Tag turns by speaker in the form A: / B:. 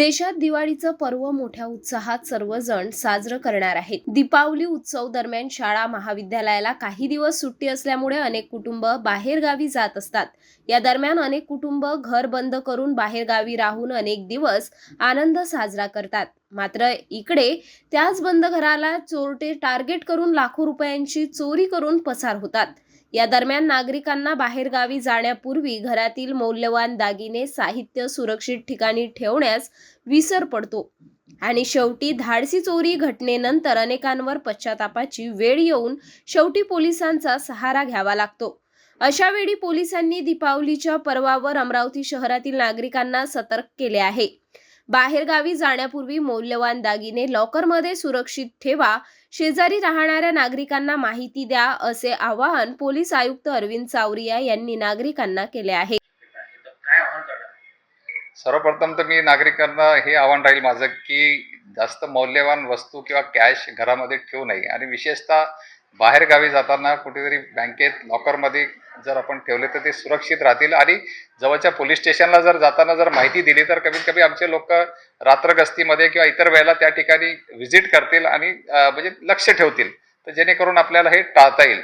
A: देशात दिवाळीचं पर्व मोठ्या उत्साहात सर्वजण साजरं करणार आहेत. दीपावली उत्सव दरम्यान शाळा महाविद्यालयाला काही दिवस सुट्टी असल्यामुळे अनेक कुटुंब बाहेरगावी जात असतात. या दरम्यान अनेक कुटुंब घर बंद करून बाहेरगावी राहून अनेक दिवस आनंद साजरा करतात. मात्र इकडे त्याच बंद घराला चोरटे टार्गेट करून लाखो रुपयांची चोरी करून पसार होतात. या दरम्यान नागरिकांना बाहेरगावी जाण्यापूर्वी घरातील मौल्यवान दागिने साहित्य सुरक्षित ठिकाणी ठेवण्यास विसर पडतो आणि शेवटी धाडसी चोरी घटनेनंतर अनेकांवर पश्चातापाची वेळ येऊन शेवटी पोलिसांचा सहारा घ्यावा लागतो. अशावेळी पोलिसांनी दीपावलीच्या पर्वावर अमरावती शहरातील नागरिकांना सतर्क केले आहे. बाहेरगावी जाण्यापूर्वी मौल्यवान दागिने लॉकरमध्ये सुरक्षित ठेवा शेजारी राहणाऱ्या नागरिकांना माहिती द्या असे आवाहन पोलीस आयुक्त अरविंद चावरिया यांनी नागरिकांना केले आहे.
B: सर्वप्रथम तर मी नागरिकांना हे आव्हान राहील माझं की जास्त मौल्यवान वस्तू किंवा कॅश घरामध्ये ठेवू नये. आणि विशेषतः बाहेर गावी जाताना कुठेतरी बँकेत लॉकरमध्ये जर आपण ठेवले तर ते सुरक्षित राहतील. आणि जवळच्या पोलीस स्टेशनला जर जाताना जर माहिती दिली तर कमीत कमी आमचे लोक रात्रगस्तीमध्ये किंवा इतर वेळेला त्या ठिकाणी व्हिजिट करतील आणि म्हणजे लक्ष ठेवतील. तर जेणेकरून आपल्याला हे टाळता येईल.